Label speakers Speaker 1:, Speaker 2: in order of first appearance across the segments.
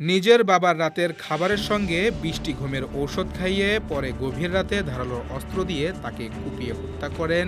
Speaker 1: নিজের বাবার রাতের খাবারের সঙ্গে বৃষ্টি ঘুমের ঔষধ খাইয়ে পরে গভীর রাতে ধারালো অস্ত্র দিয়ে তাকে কুপিয়ে হত্যা করেন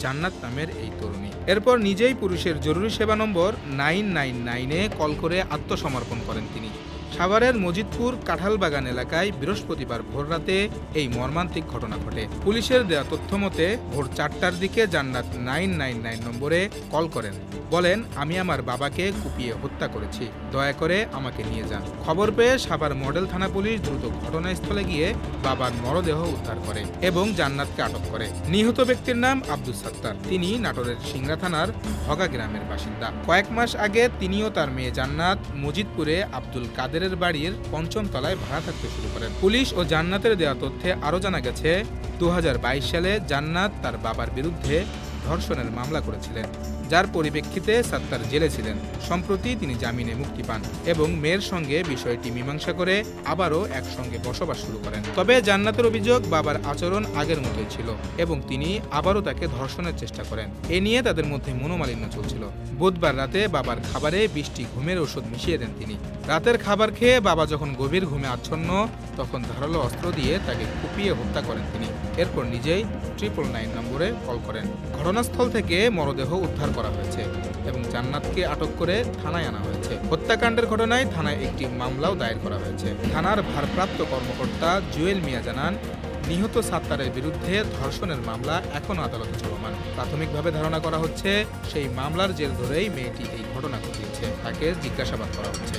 Speaker 1: জান্নাত নামের এই তরুণী। এরপর নিজেই পুরুষের জরুরি সেবা নম্বর নাইন নাইন নাইনে কল করে আত্মসমর্পণ করেন তিনি। সাভারের মজিদপুর কাঁঠালবাগান এলাকায় বৃহস্পতিবার ভোররাতে এই মর্মান্তিক ঘটনা ঘটে। পুলিশের দেয়া তথ্য মতে, ভোর চারটার দিকে জান্নাত নাইন নাইন নাইন নম্বরে কল করেন। বলেন, আমি আমার বাবাকে কুপিয়ে হত্যা করেছি। দয়া করে আমাকে নিয়ে যান। খবর পেয়ে সাভার মডেল থানা পুলিশ দ্রুত ঘটনাস্থলে গিয়ে বাবার মরদেহ উদ্ধার করে এবং জান্নাতকে আটক করে। নিহত ব্যক্তির নাম আব্দুল সাত্তার। তিনি নাটোরের সিংড়া থানার ভগা গ্রামের বাসিন্দা। কয়েক মাস আগে তিনিও তার মেয়ে জান্নাত মজিদপুরে আব্দুল কাদেরের বাড়ির পঞ্চম তলায় ভাড়া থাকতে শুরু করেন পুলিশ ও জান্নাতের দেওয়া তথ্যে আরও জানা গেছে দু হাজার বাইশ সালে জান্নাত তার বাবার বিরুদ্ধে ধর্ষণের মামলা করেছিলেন। যার পরিপ্রেক্ষিতে সাত্তার জেলে ছিলেন। সম্প্রতি তিনি জামিনে মুক্তি পান এবং মেয়ের সঙ্গে বিষয়টি মীমাংসা করে আবারও একসঙ্গে বসবাস শুরু করেন। তবে জান্নাতের অভিযোগ বাবার আচরণ আগের মতোই ছিল এবং তিনি আবারও তাকে ধর্ষণের চেষ্টা করেন। এ নিয়ে তাদের মধ্যে মনোমালিন্য চলছিল। বুধবার রাতে বাবার খাবারে বৃষ্টি ঘুমের ওষুধ মিশিয়ে দেন তিনি। রাতের খাবার খেয়ে বাবা যখন গভীর ঘুমে আচ্ছন্ন, তখন ধারালো অস্ত্র দিয়ে তাকে কুপিয়ে হত্যা করেন তিনি। এরপর নিজেই ট্রিপল নাইন নম্বরে কল করেন। ঘটনাস্থল থেকে মরদেহ উদ্ধার করা হয়েছে এবং জান্নাতকে আটক করে থানায় আনা হয়েছে। হত্যাকাণ্ডের ঘটনায় থানায় একটি মামলাও দায়ের করা হয়েছে। থানার ভারপ্রাপ্ত কর্মকর্তা জুয়েল মিয়া জানান, নিহত সাত্তারের বিরুদ্ধে ধর্ষণের মামলা এখনও আদালতে চলমান। প্রাথমিকভাবে ধারণা করা হচ্ছে, সেই মামলার জের ধরেই মেয়েটি এই ঘটনা ঘটিয়েছে। তাকে জিজ্ঞাসাবাদ করা হচ্ছে।